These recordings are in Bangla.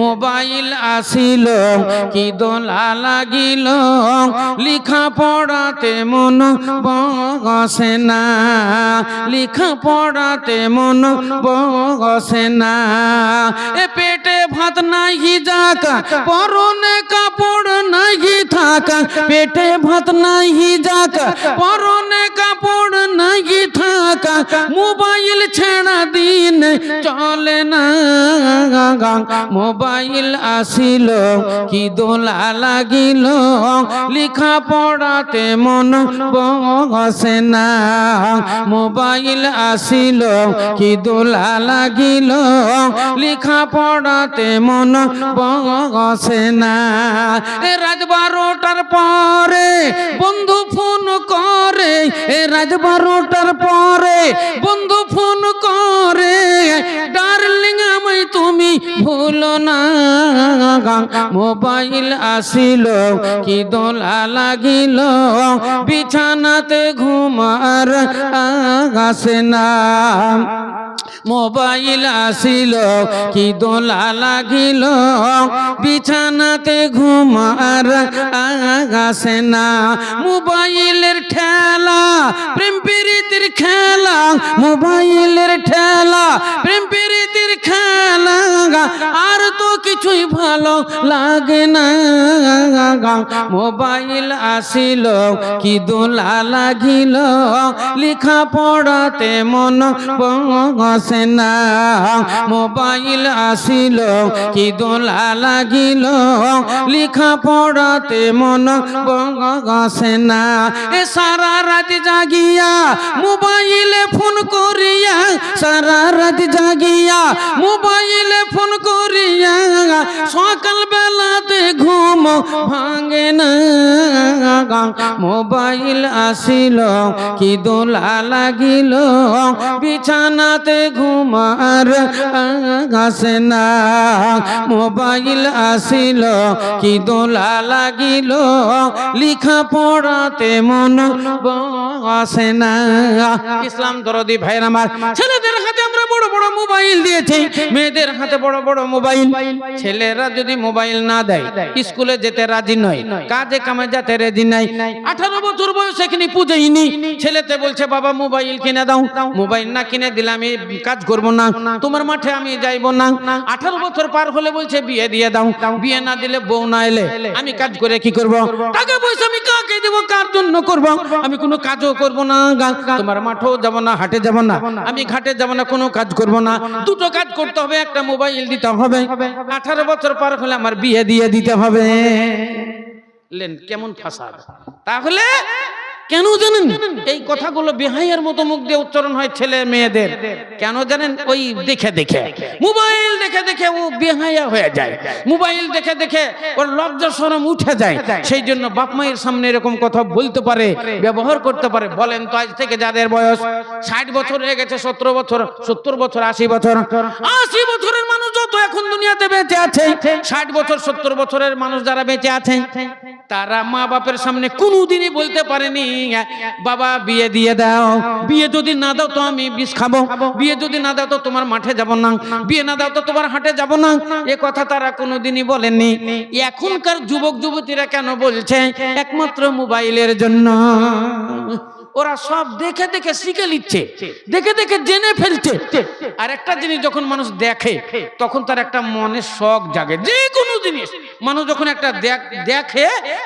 মোবাইল আসিল, কি দোলা লাগিল, লিখা পড়াতে মন বসে না। লিখা পড়াতে মন বসে না। এ পেটে ভাত নাহি যাকা, পরনে কাপড় নাহি থাকা। পেটে ভাত নাহি যাকা, পরনে কাপড় নাহি থাকা। মোবাইল ছেড়া দিন চলে না। মোবাইল আসিল, কি দোলা লাগিল, লিখা পড়াতে মন বসে না। মোবাইল আসিল, কি দোলা লাগিল, লিখা পড়াতে মন বসে না। রাত বারোটার পরে বন্ধু ফোন করে, এ রাত বারোটার পরে বন্ধু ফোন করে, ডার্লিং আমায় তুমি ভুলো না। মোবাইল আসিল, কি দোলা লাগিল, বিছানাতে ঘুমার আসে না। মোবাইল আসিল, কি দোলা লাগিল, বিছানাতে ঘুমার আসে না। মোবাইলের ঠেলা, প্রেম প্রীতির খেলা মোবাইলের ঠেলা, প্রেম প্রীতির খেলা আর তো কিছুই ভালো লাগে না। মোবাইল আসিল, কি দোলা লাগিল, লিখা পড়াতে মন বসে না। মোবাইল আসিল, কি দোলা লাগিল, লিখা পড়াতে মন বসে না। এ সারা রাত জাগিয়া মোবাইলে ফোন করিয়া, সারা রাত জাগিয়া মোবাইলে ফোন করিয়া সকাল বেলাতে ঘুম ভাঙে না। মোবাইল আসিল, কি দোলা লাগিল। বিছানাতে ঘুমার আসে না। মোবাইল আসিল, কি দোলা লাগিল। লিখা পড়াতে মন বসে না। ইসলাম দরদি ভাইয়ের আমার ছেলেদের হাতে আমরা বড় দিয়েছি। মেয়েদের হাতে বড় বড় মোবাইল। ছেলেরা যদি মোবাইল না দেয় স্কুলে যেতে রাজি নয় কাজে কামে যেতে রাজি নাই। আঠারো বছর বয়স এখানে পুজোইনি। ছেলেতে বলছে বাবা মোবাইল কিনে দাও। মোবাইল না কিনে দিলে আমি কাজ করব না। তোমার মাঠে আমি যাইব না। আঠারো বছর পার হলে বলছে বিয়ে দিয়ে দাও। বিয়ে না দিলে বউ না এলে আমি কাজ করে কি করব? টাকা পয়সা আমি কাকে দেবো? কার জন্য করব? আমি কোনো কাজও করব না তোমার মাঠেও যাব না হাটে যাব না। আমি ঘাটে যাব না কোনো কাজ করব না। দুটো কাজ করতে হবে, একটা মোবাইল দিতে হবে। আঠারো বছর পার হলে আমার বিয়ে দিয়ে দিতে হবে। লেন, কেমন ফাসাদ? তাহলে কেন জানেন? এই কথাগুলো বেহাইয়ের মতো মুখ দিয়ে উচ্চারণ হয় ছেলে মেয়েদের। কেন জানেন? ওই দেখে দেখে। মোবাইল দেখে দেখে ও বেহাইয়া হয়ে যায়। মোবাইল দেখে দেখে ওর লজ্জা শরম উঠে যায়। সেই জন্য বাপ মায়ের সামনে এরকম কথা বলতে পারে, ব্যবহার করতে পারে। বলেন তো আজ থেকে যাদের বয়স ষাট বছর হয়ে গেছে, সতেরো বছর, সত্তর বছর, আশি বছর, আশি বছরের মানুষ যত এখন দুনিয়াতে বেঁচে আছে, ষাট বছর, সত্তর বছরের মানুষ যারা বেঁচে আছে, তারা মা বাপের সামনে কোনোদিনই বলতে পারেনি বাবা, বিয়ে দিয়ে দাও। বিয়ে যদি না দাও তো আমি বিষ খাব। বিয়ে যদি না দাও তো তোমার মাঠে যাব না। বিয়ে না দাও তো তোমার হাটে যাব না। এ কথা তারা কোনোদিনই বলেনি এখনকার যুবক যুবতীরা কেন বলছে, একমাত্র মোবাইলের জন্য? ওরা সব দেখে দেখে শিখে নিচ্ছে, দেখে দেখে জেনে ফেলছে। আর একটা জিনিস যখন মানুষ দেখে, তখন তার একটা মনে শখ জাগে, যে কোনো জিনিস। মানুষ যখন একটা দেখ-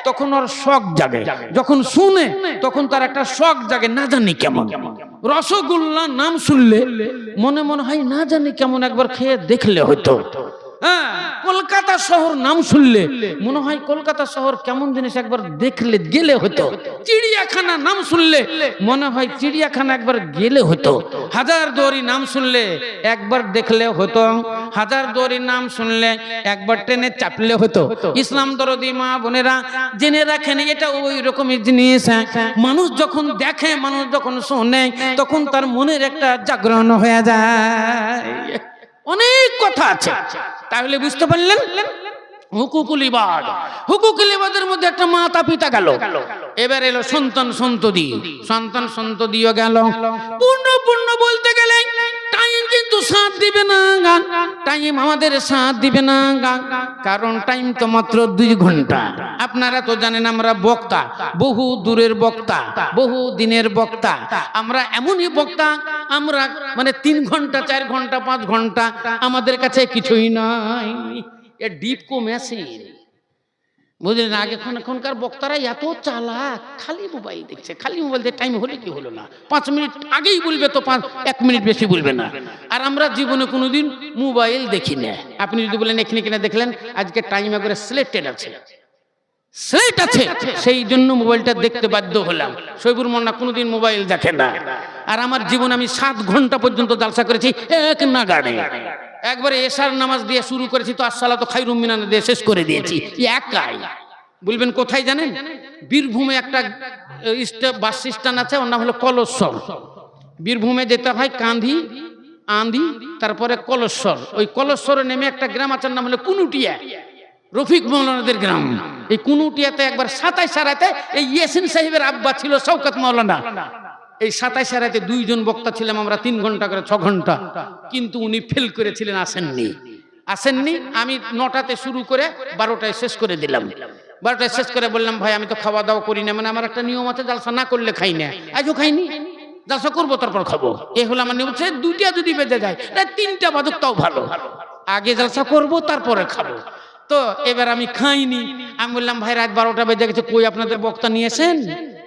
তখন ওর শখ জাগে। যখন শুনে, তখন তার একটা শখ জাগে, না জানি কেমন। রসগোল্লা নাম শুনলে মনে মনে হয়, না জানি কেমন একবার খেয়ে দেখলে হতো হ্যাঁ কলকাতা শহর নাম শুনলে মনে হয় কলকাতা শহর কেমন জিনিস একবার দেখলে, গেলে হতো। চিড়িয়াখানা নাম শুনলে মনে হয় চিড়িয়াখানা একবার গেলে হতো। হাজার দুয়ারি নাম শুনলে একবার দেখলে হতো। হাজার দুয়ারি নাম শুনলে একবার ট্রেনে চাপলে হতো। ইসলাম দরদি মা বোনেরা জেনে রাখেন, এটা ওই রকমই জিনিস। মানুষ যখন দেখে, মানুষ যখন শোনে, তখন তার মনের একটা জাগরণ হয়ে যায়। অনেক কথা আছে। তাহলে বুঝতে পারলেন? হুকুকুল ইবাদ। হুকুকুল ইবাদের মধ্যে একটা মাতা পিতা গেল। এবার এলো সন্তান সন্ততি। সন্তান সন্ততিও গেল। পূর্ণ পূর্ণ বলতে গেলে কিন্তু সাথ দিবে না টাইম আমাদের সাথ দিবে না কারণ টাইম তো মাত্র দুই ঘণ্টা। আপনারা তো জানেন আমরা বক্তা। বহু দূরের বক্তা, বহু দিনের বক্তা। আমরা এমনই বক্তা, আমরা মানে তিন ঘণ্টা, চার ঘণ্টা, পাঁচ ঘণ্টা আমাদের কাছে কিছুই নাই। এ ডিপকো মেশিন বুঝলেন আগে এখন এখনকার বক্তারা এত চালাক। খালি মোবাইল দেখছে, খালি মোবাইল দিয়ে টাইম হলে কি হলো না? পাঁচ মিনিট আগেই বলবে তো পাঁচ এক মিনিট বেশি বলবে না। আর আমরা জীবনে কোনোদিন মোবাইল দেখি না। আপনি যদি বলেন, এখানে কিনা দেখলেন? আজকে টাইম একবারে সিলেক্টেড আছে। সেট আছে। সেই জন্য মোবাইলটা দেখতে বাধ্য হলাম। শৈবুর মন্না কোনোদিন মোবাইল দেখে না। আর আমার জীবন আমি সাত ঘণ্টা পর্যন্ত জালসা করেছি, এক নাগাড়ে। একবারে এশার নামাজ দিয়ে শুরু করেছি তো আসসালা তো খাইরুম মিনানা দিয়ে শেষ করে দিয়েছি। একাই। বলবেন কোথায় জানেন? বীরভূমে একটা বাস স্ট্যান্ড আছে ওর নাম হলো কলস্বর বীরভূমে যেতে হয় কান্ধি আন্ধি তারপরে কলস্বর ওই কলস্বরে নেমে একটা গ্রাম আছে নাম হলো কুনুটিয়া। রফিক মৌলানাদের গ্রাম। এই কুনুটিয়াতে একবার সাতাই সারাতে এই ইয়াসিন সাহেবের আব্বা ছিল শওকত মৌলানা। এই সাতাই রাতে দুইজন বক্তা ছিলাম আমরা তিন ঘণ্টা করে, ছ ঘণ্টা। কিন্তু উনি ফেল করেছিলেন, আসেননি। আসেননি, আমি নটাতে শুরু করে বারোটায় শেষ করে দিলাম। বারোটায় শেষ করে বললাম, ভাই, আমি তো খাওয়া দাওয়া করি না। মানে আমার একটা নিয়ম আছে, জালসা না করলে খাই না। আজও খাইনি। জালসা করব, তারপর খাব। এ হলো আমার নিয়ম দুইটা যদি বেজে যায় তিনটা বাদক তাও ভালো। আগে জালসা করব, তারপরে খাব। তো এবার আমি খাইনি। আমি বললাম, ভাই, রাত বারোটা বেজে গেছে, কই আপনাদের বক্তা নিয়েছেন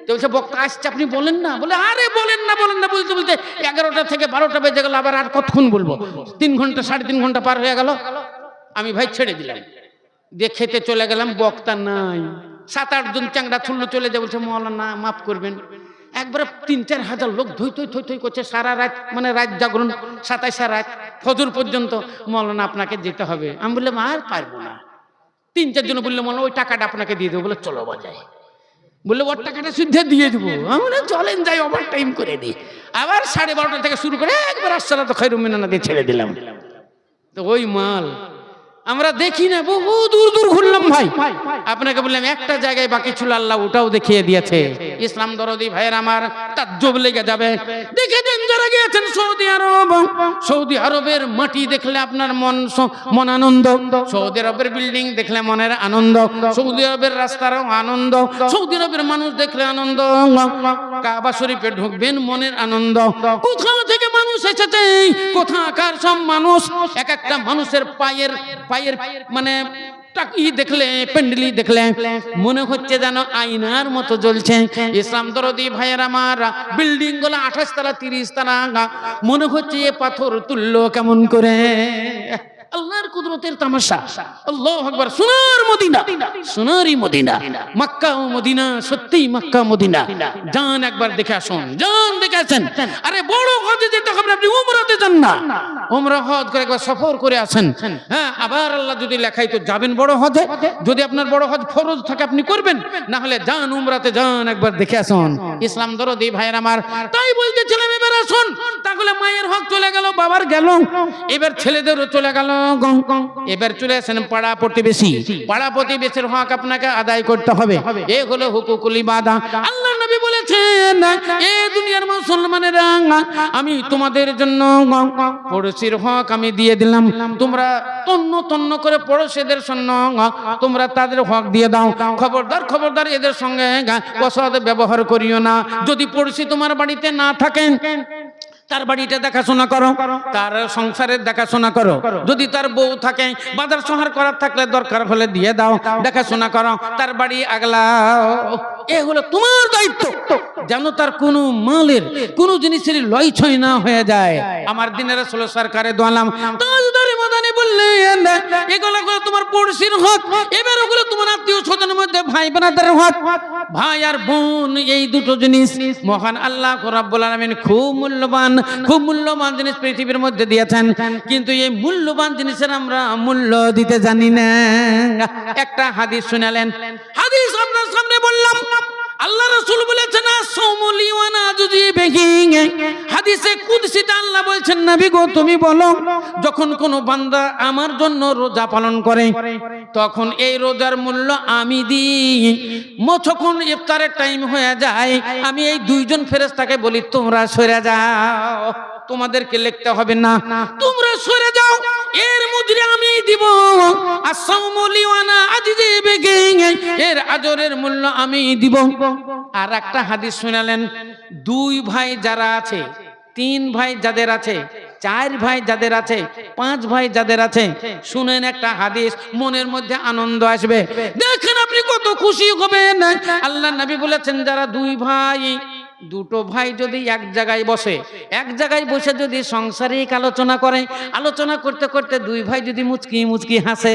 তো বলছে বক্তা আসছে, আপনি বলেন না? বলে, আরে বলেন না বলেন না, বলতে বলতে এগারোটা থেকে বারোটা বেজে গেল, আবার আর কতক্ষণ বলব? তিন ঘণ্টা, সাড়ে তিন ঘণ্টা পার হয়ে গেল। আমি ভাই ছেড়ে দিলাম। দিয়ে খেতে চলে গেলাম, বক্তা নাই। সাত আটজন চ্যাংড়া থুল্লু চলে যায়, বলছে মৌলানা মাফ করবেন। একবারে তিন, চার হাজার লোক ধুই থই থই থই করছে, সারা রাত মানে রাত জাগরণ, সাতাইশা রাত, ফজর পর্যন্ত মৌলানা আপনাকে যেতে হবে। আমি বললাম, আর পারব না। তিন চারজন বলল মনে ওই টাকাটা আপনাকে দিয়ে দেবো। বলে, চলো বাজায় বললে ওর টাকাটা শুদ্ধে দিয়ে দেবো। আমি চলেন যাই, ওভার টাইম করে দিই। আবার সাড়ে বারোটা থেকে শুরু করে একবার আসসালা তো খৈরুম মিনানা দিয়ে ছেড়ে দিলাম। তো ওই মাল, আমরা দেখি না, বহু দূর দূর ঘুরলাম ভাই। আপনাকে বললাম, একটা জায়গায় বাকি ছিল, আল্লাহ ওটাও দেখিয়ে দিয়েছে। ইসলাম দরদি ভাইয়ের আমার তার জব লেগে যাবে। দেখেছেন যারা গিয়েছেন সৌদি আরব, সৌদি আরবের মাটি দেখলে আপনার মন মন আনন্দ, সৌদি আরবের বিল্ডিং দেখলে মনের আনন্দ, সৌদি আরবের রাস্তারও আনন্দ, সৌদি আরবের মানুষ দেখলে আনন্দ, কাবা শরীফে ঢুকবেন মনের আনন্দ। কোথাও থেকে মানুষ এসেছে, কোথাকার সব মানুষ? এক একটা মানুষের পায়ের পায়ের মানে টাক- ই দেখলে, পেন্ডেলি দেখলে, মনে হচ্ছে যেন আয়নার মতো জ্বলছে। ইসলাম দরদি ভাইয়ের আমার, বিল্ডিংগুলো আঠাশ তালা, তিরিশ তালা, মনে হচ্ছে এ পাথর তুললো কেমন করে? কুদরতের তামাশা। আল্লাহ আকবার। সোনার মদিনা। সোনারই মদিনা। মক্কা ও মদিনা, সত্যিই মক্কা মদিনা। যান একবার দেখে আসুন। যান দেখে আসেন। আরে বড় হজে যেতে হবে আপনি উমরাতে যান না। উমরা হজ করে একবার সফর করে আসেন। হ্যাঁ আবার আল্লাহ যদি লেখাই তো যাবেন বড় হজে। যদি আপনার বড় হজ ফরজ থাকে, আপনি করবেন। না হলে যান, উমরাতে যান, একবার দেখে আসুন। ইসলাম দরদি ভাইয়ের আমার। তাই বলতেছিলাম এবার আসুন তাহলে মায়ের হক চলে গেল, বাবার গেল। এবার ছেলেদেরও চলে গেল। এবার চলে আসেন পাড়া প্রতিবেশী। পাড়া প্রতিবেশীর হক আপনাকে আদায় করতে হবে। এ হলো হুকুকুলি বাদা আল্লাহ নবী বলেছেন, এ দুনিয়ার মুসলমানেরা, আমি তোমাদের জন্য পড়োশির হক আমি দিয়ে দিলাম। তোমরা তন্ন তন্ন করে পড়োশিদের জন্য, তোমরা তাদের হক দিয়ে দাও। খবরদার খবরদার এদের সঙ্গে অসৎ ব্যবহার করিও না। যদি পড়োশি তোমার বাড়িতে না থাকেন তার বাড়িটা দেখাশোনা করো তার সংসারের দেখাশোনা করো। যদি তার বউ থাকে বাজার সহার করার থাকলে দরকার হলে দিয়ে দাও দেখাশোনা করো তার বাড়ি আগলা এ হলো তোমার দায়িত্ব। যেন তার কোনো মালের কোনো জিনিসের লয় ছয় না হয়ে যায়। আমার দিনের ষোলো সরকারে দোয়ালাম তাজদারি মাদানি এগুলো তোমার পড়শির হক, এবার ওগুলো তোমার আত্মীয় স্বজনের মধ্যে ভাই বোনাদের হক। ভাই আর বোন, এই দুটো জিনিস মহান আল্লাহ খুব মূল্যবান খুব মূল্যবান জিনিস পৃথিবীর মধ্যে দিয়েছেন। কিন্তু এই মূল্যবান জিনিসের আমরা মূল্য দিতে জানি না। একটা হাদিস শুনালেন। হাদিস আপনার সামনে বললাম আল্লাহ রাসূল বলেছেন হাদিসে কুদসিতে আল্লাহ গো, তুমি বলো, যখন বান্দা আমার জন্য রোজা পালন করে, তখন এই রোজার মূল্য আমি দিই। যখন ইফতারের টাইম হয়ে যায়, আমি এই দুইজন ফেরেশতাকে বলি, তোমরা সরে যাও, তোমাদেরকে লিখতে হবে না। তোমরা সরে যাও এর মুদ্রা আমি দিব। আসামলিওয়ানা আজিজে বেগে এর আজরের মূল্য আমি দিব। আর একটা হাদিস শুনালেন, দুই ভাই যারা আছে, তিন ভাই যাদের আছে, চার ভাই যাদের আছে, পাঁচ ভাই যাদের আছে, শুনেন একটা হাদিস, মনের মধ্যে আনন্দ আসবে। দেখেন আপনি কত খুশি হবেন। আল্লাহ নবী বলেছেন, যারা দুই ভাই দুটো ভাই যদি এক জায়গায় বসে, এক জায়গায় বসে যদি সংসারিক আলোচনা করে, আলোচনা করতে করতে দুই ভাই যদি মুচকি মুচকি হাসে,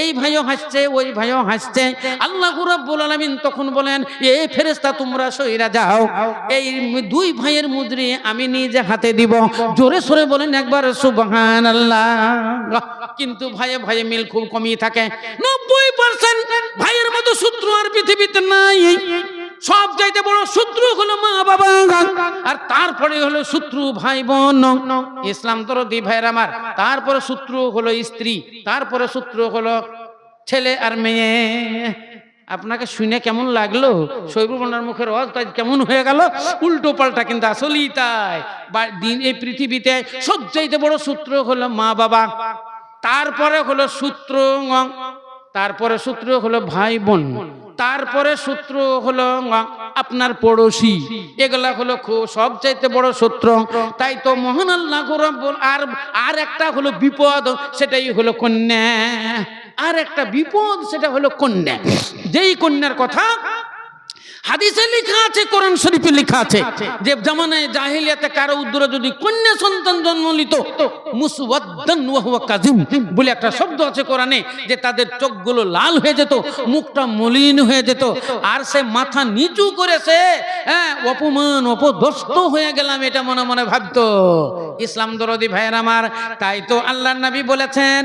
এই ভাইও হাসছে, ওই ভাইও হাসছে, আল্লাহ রাব্বুল আলামিন তখন বলেন, এ ফেরেস্তা তোমরা সইরা যাও, এই দুই ভাইয়ের মুদ্রি আমি নিজে হাতে দিব। জোরে সরে বলেন একবার সুবহান আল্লাহ কিন্তু ভাইয়ে ভাইয়ে মিল খুব কমই থাকে। নব্বই পার্সেন্ট ভাইয়ের মতো সূত্র আর পৃথিবীতে নাই। সব চাইতে বড় শত্রু হলো মা বাবা। আর তারপরে হলো শত্রু ভাই বোন। ইসলাম তরদি ভাইয়ের আমার। তারপরে শত্রু হলো স্ত্রী। তারপরে শত্রু হলো ছেলে আর মেয়ে। আপনাকে শুনে কেমন লাগল? শৈবনার মুখের অজ তাই কেমন হয়ে গেল? উল্টো পাল্টা কিন্তু আসলেই তাই। বা দিন এই পৃথিবীতে সব সবচাইতে বড় সূত্র হলো মা বাবা। তারপরে হলো সূত্র তারপরে সূত্র হলো ভাই বোন। তারপরে শত্রু হলো আপনার পড়োশি। এগুলা হলো সবচাইতে বড় শত্রু। তাই তো মোহন আল্লাহ আর আর একটা হলো বিপদ, সেটাই হলো কন্যা। আর একটা বিপদ, সেটা হলো কন্যা। যেই কন্যার কথা হাদিসে লেখা আছে কোরআন শরীফে লেখা আছে যে জামানায় জাহিলিয়াতে কারও উদ্দরে যদি কন্যা সন্তান জন্ম নিত মুসওয়াদ্দান ওয়া হুয়া কাযিম বলে একটা শব্দ আছে কোরআনে যে তাদের চোখগুলো লাল হয়ে যেত মুখটা মলিন হয়ে যেত আর সে মাথা নিচু করেছে হ্যাঁ অপমান অপদস্ত হয়ে গেলাম এটা মনে মনে ভাবতো। ইসলাম দরদি ভাইয়ের আমার। তাই তো আল্লাহ নবী বলেছেন,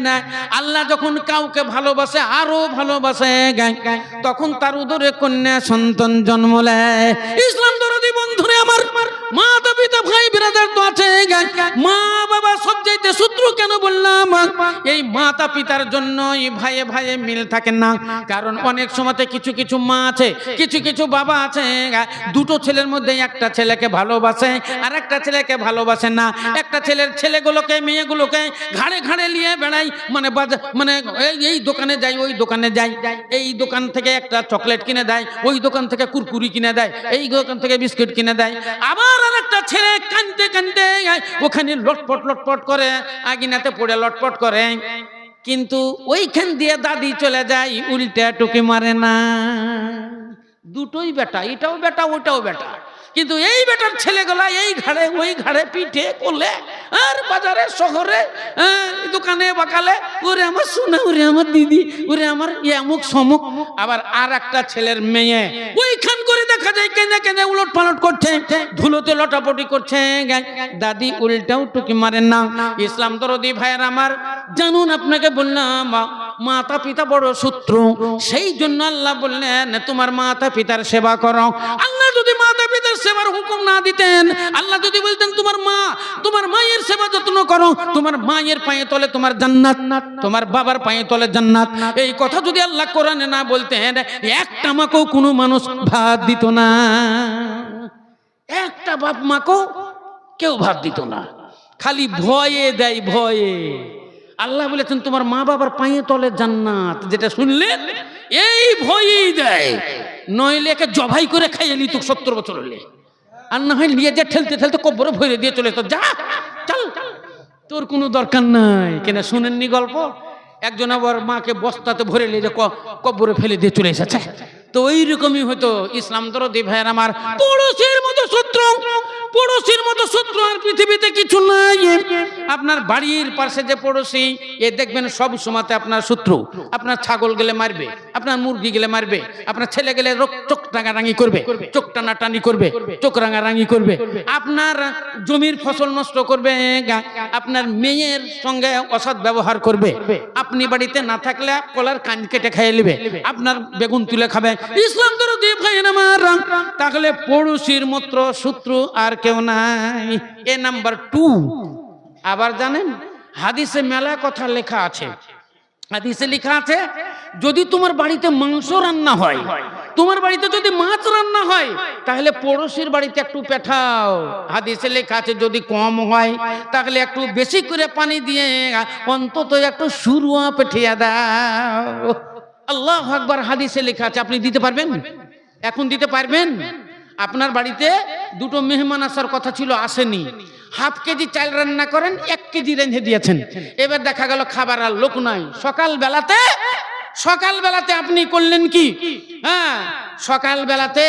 আল্লাহ যখন কাউকে ভালোবাসে, আরও ভালোবাসে, তখন তার উদরে কন্যা সন্তান জন্ম নেয়। ইসলাম দরদি বন্ধুরে আমার মাতা পিতা ভাই বিরাদার তো আছে, মা বাবা সব চাইতে সূত্র কেন বললাম? এই মাতা পিতার জন্য এই ভাইয়ে ভাইয়ে মিল থাকে না। কারণ অনেক সময়তে কিছু কিছু মা আছে, কিছু কিছু বাবা আছে, দুটো ছেলের মধ্যে একটা ছেলেকে ভালোবাসে আর একটা ছেলেকে ভালোবাসে না। একটা ছেলের ছেলেগুলোকে, মেয়েগুলোকে ঘাড়ে ঘাড়ে নিয়ে বেড়াই। মানে মানে এই দোকানে যাই, ওই দোকানে যাই। এই দোকান থেকে একটা চকলেট কিনে দেয়, ওই দোকান থেকে কুরকুরি কিনে দেয়, এই দোকান থেকে বিস্কুট কিনে দেয়। আবার আর একটা ছেলে কানতে কানতে ওখানে লটপট লটপট করে আগিনাতে পড়ে লটপট করে। কিন্তু ওইখান দিয়ে দাদি চলে যায়, উল্টে টুকি মারে না। দুটোই বেটা, এটাও বেটা, ওটাও বেটা। কিন্তু এই বেটার ছেলেগুলা এই ঘাড়ে, ওই ঘাড়ে পিঠে কোলে, আর বাজারে, শহরে দোকানে বাকালে ওরে আমার সোনা, ওরে আমার দিদি, ওরে আমার অমুক সমুক। আবার আর একটা ছেলের মেয়ে, ওইখান করে দেখা যায় কেঁদে কেঁদে উলট পালট করছে, ধুলোতে লটাপটি করছে দাদি, উল্টাও টুকি মারে না। ইসলাম দরদি ভাইয়ের আমার, জানুন আপনাকে বললাম মাতা পিতা বড় শত্রু, সেই জন্য আল্লাহ বললেন, তোমার মাতা পিতার সেবা করো। আল্লাহ যদি মাতা পিতার সেবার হুকুম না দিতেন। আল্লাহ যদি বলতেন, তোমার মা, তোমার মায়ের সেবা যত্ন করো। তোমার মায়ের পায়ে তলে তোমার জান্নাত, তোমার বাবার পায়ে তলে জান্নাত। এই কথা যদি আল্লাহ কোরআনে না বলতেন, একটা মাকেও কোনো মানুষ ভাত দিত না। একটা বাপ মাকেও কেউ ভাত দিত না। খালি ভয়ে দেয়, ভয়ে। আল্লাহ বলেছেন, তোমার মা বাবার পায়ে তলে জান্নাত। যেটা শুনলে এই ভয়ই দেয়। নইলে একে জবাই করে খাইয়ে নিত সত্তর বছর হলে। আর না হয় নিয়ে যে ঠেলতে ঠেলতে কব্বরে ভরে দিয়ে চলে তো যা, চল। তোর কোনো দরকার নাই। কেন শুনেননি গল্প? একজন আবার মাকে বস্তাতে ভরে নিয়ে যে ক- কব্বরে ফেলে দিয়ে চলে এসেছে। তো ওই রকমই হতো। ইসলাম দরদি ভাইয়ের আমার পড়োশির মতো শত্রু। পড়োশির মতো শত্রু আর পৃথিবীতে কিছু নাই। আপনার বাড়ির পাশে যে পড়োশি, এ দেখবেন সব সময়তে আপনার শত্রু। আপনার ছাগল গেলে মারবে, আপনার মুরগি গেলে মারবে, আপনার ছেলে গেলে চোখ টাঙারাঙি করবে, চোখ টানাটানি করবে, চোখ রাঙারাঙি করবে। আপনার জমির ফসল নষ্ট করবে আপনার মেয়ের সঙ্গে অসৎ ব্যবহার করবে। আপনি বাড়িতে না থাকলে কলার কান কেটে খাইয়ে নেবে। আপনার বেগুন তুলে খাবে। ইসলাম তাহলে পড়োশির মাত্র শত্রু আর কেউ নাই। A number two. আবার জানেন, হাদিসে মেলা কথা লেখা আছে। হাদিসে লেখা আছে, যদি তোমার বাড়িতে মাংস রান্না হয়, তোমার বাড়িতে যদি মাছ রান্না হয়, তাহলে পড়োশির বাড়িতে একটু পেঠাও। হাদিসে লেখা আছে, যদি কম হয়, তাহলে একটু বেশি করে পানি দিয়ে অন্তত একটু সুরুয়া পেঠিয়ে দাও। আল্লাহ আকবার হাদিসে লেখা আছে, আপনি দিতে পারবেন? এখন দিতে পারবেন? আপনার বাড়িতে দুটো মেহমান আসার কথা ছিল, আসেনি। হাফ কেজি চাল রান্না করেন, এক কেজি রেঁধে দিয়েছেন। এবার দেখা গেল খাবার আর লোক নাই। সকাল বেলাতে সকাল বেলাতে আপনি করলেন কি? হ্যাঁ সকাল বেলাতে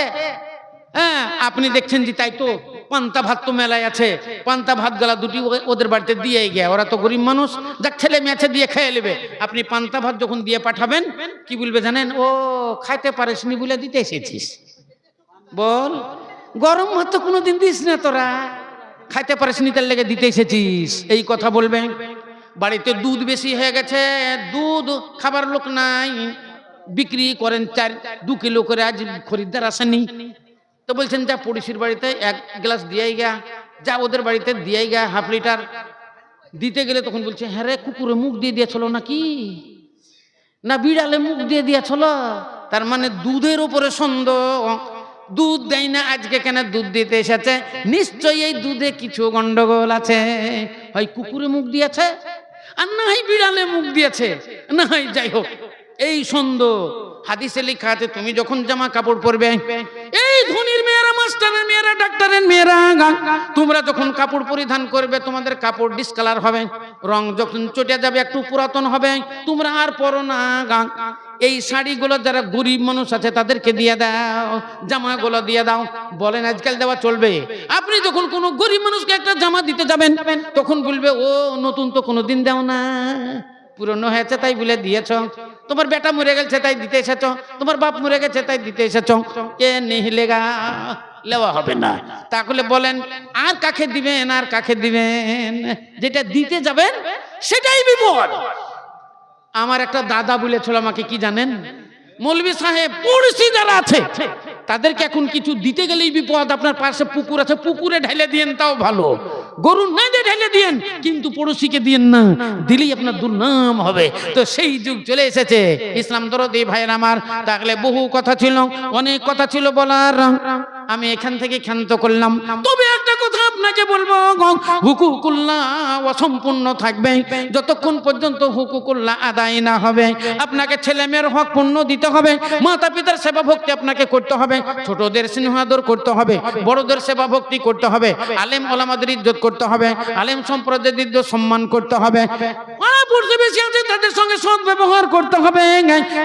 হ্যাঁ আপনি দেখছেন যে তাই তো পান্তা ভাত তো মেলায় আছে। পান্তা ভাত গলা দুটি ওদের বাড়িতে দিয়ে গিয়ে, ওরা তো গরিব মানুষ, যাক ছেলে মেয়েছে দিয়ে খেয়ে নেবে। আপনি পান্তা ভাত যখন দিয়ে পাঠাবেন, কি বলবে জানেন? ও, খাইতে পারিসনি বলে দিতে এসেছিস। বল। গরম ভাত তো কোনোদিন দিস না তোরা। খাইতে পারিস নি তার লেগে দিতে এসেছিস। এই কথা বলবে। বাড়িতে দুধ বেশি হয়ে গেছে। দুধ খাবার লোক নাই। বিক্রি করেন চার, দু কিলো করে আজ খরিদ্দার আসেনি। তো বলছেন, যা পড়িশির বাড়িতে এক গ্লাস দিয়েই গা। যা ওদের বাড়িতে দিয়েই গা, হাফ লিটার। দিতে গেলে তখন বলছে হ্যাঁ রে, কুকুরে মুখ দিয়ে দিয়েছিল নাকি? না, বিড়ালে মুখ দিয়ে দিয়েছিল তার মানে দুধের উপরে সন্দেহ। দুধ দেয় না, আজকে কেন দুধ দিতে এসেছে? নিশ্চয়ই এই দুধে কিছু গন্ডগোল আছে। হয় কুকুরে মুখ দিয়েছে, আর না হয় বিড়ালে মুখ দিয়েছে। না হয় যাই হোক, এই সন্দেহ হাদিসে লেখা আছে, তুমি যখন জামা কাপড় পরবে, এই ধনির মেয়েরা, মাস্টারের মেয়েরা, ডাক্তারের মেয়েরা তোমরা যখন কাপড় পরিধান করবে, তোমাদের কাপড় ডিসকালার হবে, রং যখন চটে যাবে, একটু পুরাতন হবে, তোমরা আর পরো না এই শাড়িগুলো যারা গরিব মানুষ আছে, তাদেরকে দিয়ে দাও, জামাগুলো দিয়ে দাও। বলেন, আজকাল দেওয়া চলবে। আপনি যখন কোনো গরিব মানুষকে একটা জামা দিতে যাবেন, তখন বলবে, ও, নতুন তো কোনো দিন দাও না। পুরনো হয়েছে, তাই বলে দিয়েছ। তোমার বেটা মরে গেছে তাই দিতে এসেছ? তোমার বাপ মরে গেছে তাই দিতে এসেছ? কে নিহিলেগা লেওয়া হবে না। তাহলে বলেন, আর কাকে দিবেন, আর কাকে দিবেন? যেটা দিতে যাবেন, সেটাই বিপদ। আমার একটা দাদা বলেছিল আমাকে, কি জানেন? মৌলবি সাহেব, পড়শি যারা আছে তাদেরকে এখন কিছু দিতে গেলেই বিপদ। আপনার পাশে পুকুর আছে, পুকুরে ঢেলে দিয়েন, তাও ভালো। গরু না যে ঢেলে দিয়েন, কিন্তু পড়োশিকে দিয়েন না। দিলেই আপনার দুর্নাম হবে। তো সেই যুগ চলে এসেছে। ইসলাম দরদি ভাইয়ের আমার। তাহলে বহু কথা ছিল, অনেক কথা ছিল বলার। আমি এখান থেকে ক্ষান্ত করলাম। তবে একটা কথা আপনাকে বলব হুকুকুল্লাহ অসম্পূর্ণ থাকবে। যতক্ষণ পর্যন্ত হুকুকুল্লাহ আদায় না হবে, আপনাকে ছেলে মেয়ের হক পূর্ণ দিতে হবে। মাতা পিতার সেবা ভক্তি আপনাকে করতে হবে। ছোটদের স্নেহাদর করতে হবে। বড়দের সেবা ভক্তি করতে হবে। আলেম ওলামাদের ইজ্জত করতে হবে। আলেম সম্প্রদায়ের ইজ্জত সম্মান করতে হবে। তাদের সঙ্গে সৎ ব্যবহার করতে হবে।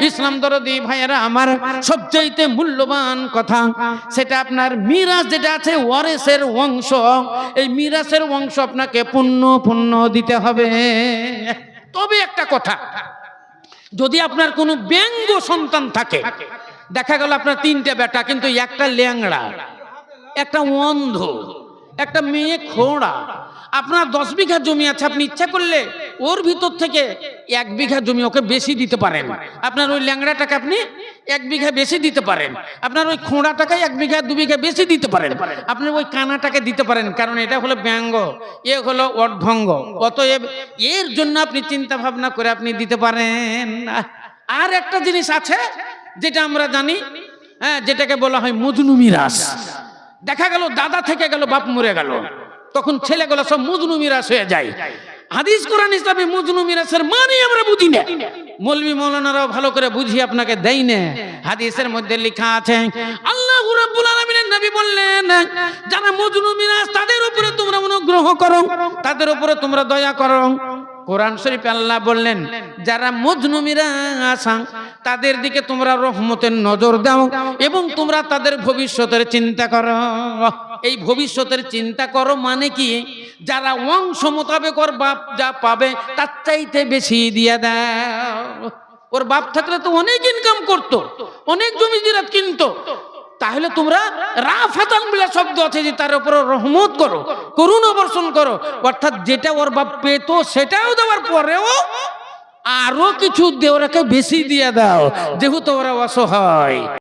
ইসলাম দরদি ভাইয়েরা, আমার সবচাইতে মূল্যবান কথা, সেটা আপনার মিরাজ যেটা আছে ওয়ারেসের অংশ, এই মিরাজের অংশ আপনাকে পূর্ণ পূর্ণ দিতে হবে। তবে একটা কথা, যদি আপনার কোনো ব্যঙ্গ সন্তান থাকে, দেখা গেল আপনার তিনটে বেটা, কিন্তু একটা ল্যাংড়া, একটা অন্ধ, একটা মেয়ে খোঁড়া আপনার দশ বিঘা জমি আছে, আপনি ইচ্ছা করলে ওর ভিতর থেকে এক বিঘা জমি ওকে বেশি দিতে পারেন। আপনার ওই ল্যাংড়াটাকে আপনি এক বিঘা বেশি দিতে পারেন। আপনার ওই খোঁড়াটাকে এক বিঘা, দু বিঘা বেশি দিতে পারেন। আপনি ওই কানাটাকে দিতে পারেন, কারণ এটা হলো ব্যঙ্গ, এ হলো অর্ধঙ্গ। অতএব এর জন্য আপনি চিন্তা ভাবনা করে আপনি দিতে পারেন। আর একটা জিনিস আছে, যেটা আমরা জানি হ্যাঁ যেটাকে বলা হয় মজনু মিরাস দেখা গেল, দাদা থেকে গেল, বাপ মরে গেল। তখন ছেলেগুলো সব মজনু মিরাস হয়ে যায়। হাদিস কোরআন ইসলামে মজনু মিরাসের মানে আমরা বুঝি না। মৌলবি মৌলানারাও ভালো করে বুঝিয়ে আপনাকে দেয় না। হাদিসের মধ্যে লেখা আছে, আল্লাহ রাব্বুল আলামিনের নবী বললেন, যারা মজনু মিরাস তাদের উপরে তোমরা অনুগ্রহ করো, তাদের উপরে তোমরা দয়া করো। কোরআন শরীফ আল্লাহ বললেন, যারা মজনুমিরা আসা তাদের দিকে তোমরা রহমতের নজর দাও এবং তোমরা তাদের ভবিষ্যতের চিন্তা করো। এই ভবিষ্যতের চিন্তা করো মানে কি? যারা অংশ মোতাবেক ওর বাপ যা পাবে তার চাইতে বেশি দিয়ে দাও। ওর বাপ থাকলে তো অনেক ইনকাম করতো, অনেক জমি জিরাত কিনতো। তাহলে তোমরা রাফাতান বলে শব্দ আছে যে তার উপর রহমত করো, করুণ বর্ষণ করো। অর্থাৎ যেটা ওর বাপ পেতো সেটাও দেওয়ার পরেও আরও কিছু দেওয়াকে বেশি দিয়ে দাও যেহেতু ওরা অসহায়।